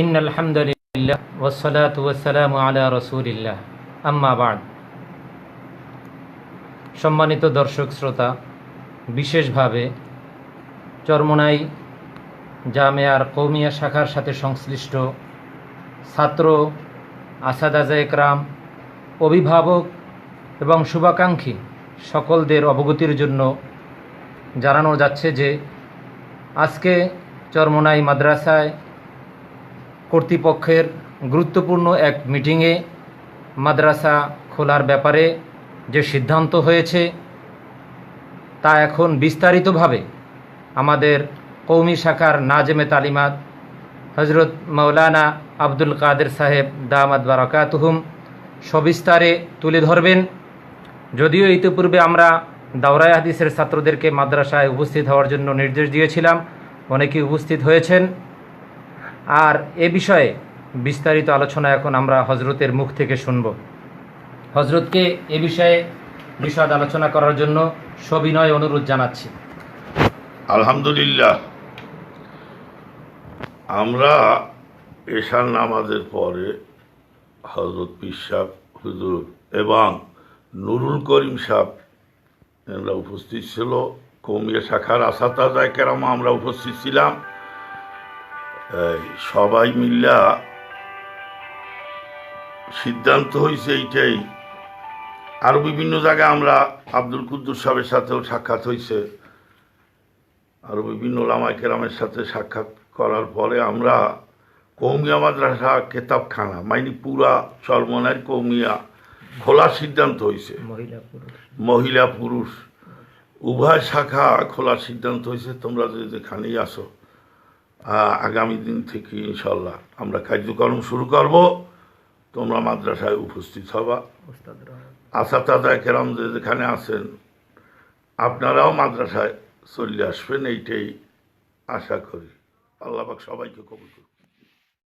In আলহামদুলিল্লাহ ওসলাত ওসালাম আলা রসুলিল্লাহ। আম্মাবাদ সম্মানিত দর্শক, শ্রোতা, বিশেষভাবে চরমোনাই জামেয়ার কৌমিয়া শাখার সাথে সংশ্লিষ্ট ছাত্র আসাদাজা একরাম, অভিভাবক এবং শুভাকাঙ্ক্ষী সকলদের অবগতির জন্য জানানো যাচ্ছে যে আজকে চরমোনাই মাদ্রাসায় কর্তৃপক্ষের গুরুত্বপূর্ণ এক মিটিংয়ে মাদ্রাসা খোলার ব্যাপারে যে সিদ্ধান্ত হয়েছে, তা এখন বিস্তারিতভাবে আমাদের কৌমি শাখার নাজেমে তালিমাত হজরত মৌলানা আব্দুল কাদের সাহেব দামাদ বারাকাতুহুম সবিস্তারে তুলে ধরবেন। যদিও ইতিপূর্বে আমরা দাওরায় হাদিসের ছাত্রদেরকে মাদ্রাসায় উপস্থিত হওয়ার জন্য নির্দেশ দিয়েছিলাম, অনেকেই উপস্থিত হয়েছেন। আর এ বিষয়ে বিস্তারিত আলোচনা এখন আমরা হজরতের মুখ থেকে শুনব। হজরতকে এ বিষয়ে বিশদ আলোচনা করার জন্য সবিনয় অনুরোধ জানাচ্ছি। আলহামদুলিল্লাহ। আমরা এশার নামাজের পরে হজরত পিসাব হুজুর এবং নুরুল করিম সাহ এরা উপস্থিত ছিল। কৌমিয়া শাখার আসাতাজায় কেরাম আমরা উপস্থিত ছিলাম। সবাই মিল্লা সিদ্ধান্ত হয়েছে এইটাই। আরও বিভিন্ন জায়গায় আমরা আব্দুল কুদ্দুস সাহেবের সাথেও সাক্ষাৎ হয়েছে আরও বিভিন্ন লামাই কেরামের সাথে সাক্ষাৎ করার পরে আমরা কৌমিয়া মাদ্রাসা কেতাবখানা মাইনি পুরা চরমনের কৌমিয়া খোলার সিদ্ধান্ত হয়েছে মহিলা পুরুষ। উভয় শাখা খোলার সিদ্ধান্ত হয়েছে তোমরা যদি যেখানেই আসো আগামী দিন থেকে ইনশাল্লাহ আমরা কার্যক্রম শুরু করব। তোমরা মাদ্রাসায় উপস্থিত হবা। আসাতাদা কেরাম যে যেখানে আছেন, আপনারাও মাদ্রাসায় চলে আসবেন, এইটাই আশা করি। আল্লাহবাক সবাইকে কবুল